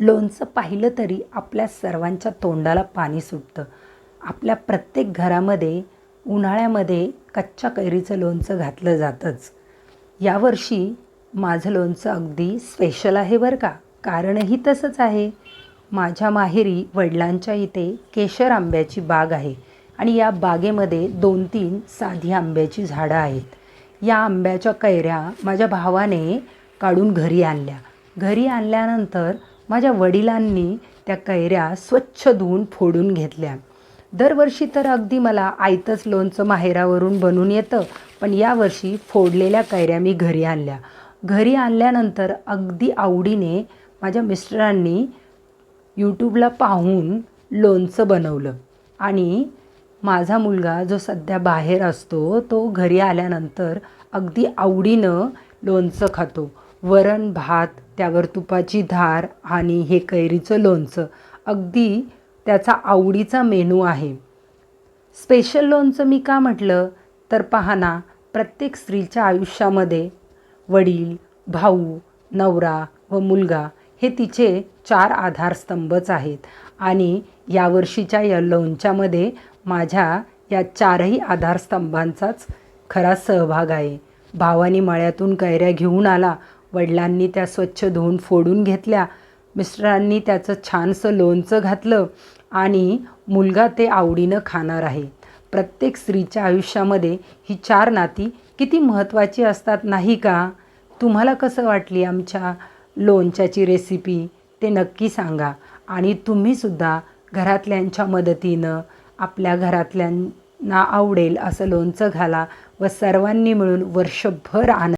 लोणचं पाहिलं तरी आपल्या सर्वांच्या तोंडाला पाणी सुटतं. आपल्या प्रत्येक घरामध्ये उन्हाळ्यामध्ये कच्च्या कैरीचं लोणचं घातलं जातंच. यावर्षी माझं लोणचं अगदी स्पेशल आहे बरं का? कारणही तसंच आहे. माझ्या माहेरी वडिलांच्या इथे केशर आंब्याची बाग आहे आणि या बागेमध्ये दोन तीन साधी आंब्याची झाडं आहेत. या आंब्याच्या कैऱ्या माझ्या भावाने काढून घरी आणल्या. घरी आणल्यानंतर माझ्या वडिलांनी त्या कैऱ्या स्वच्छ धुवून फोडून घेतल्या. दरवर्षी तर अगदी मला आयतंच लोणचं माहेरावरून बनून येतं पण यावर्षी फोडलेल्या कैऱ्या मी घरी आणल्या. घरी आणल्यानंतर अगदी आवडीने माझ्या मिस्टरांनी यूट्यूबला पाहून लोणचं बनवलं. आणि माझा मुलगा जो सध्या बाहेर असतो तो घरी आल्यानंतर अगदी आवडीनं लोणचं खातो. वरण भात त्यावर तुपाची धार आणि हे कैरीचं लोणचं. अगदी त्याचा आवडीचा मेनू आहे. स्पेशल लोणचं मी का म्हटलं? तर पहा ना प्रत्येक स्त्रीच्या आयुष्यामध्ये वडील भाऊ नवरा व मुलगा हे तिचे चार आधारस्तंभच आहेत. आणि यावर्षीच्या या लोणच्यामध्ये माझ्या या चारही आधारस्तंभांचाच खरा सहभाग आहे. भावानी मळ्यातून कैऱ्या घेऊन आला वडिलांनी त्या स्वच्छ धुवून फोडून घेतल्या. मिस्टरांनी त्याचं छानसं लोणचं घातलं आणि मुलगा ते आवडीनं खाणार आहे. प्रत्येक स्त्रीच्या आयुष्यामध्ये ही चार नाती किती महत्त्वाची असतात नाही का? तुम्हाला कसं वाटली आमच्या लोणच्याची रेसिपी? ते नक्की सांगा. आणि तुम्हीसुद्धा घरातल्यांच्या मदतीनं आपल्या घरातल्यांना आवडेल असं लोणचं घाला व सर्वांनी मिळून वर्षभर आनंद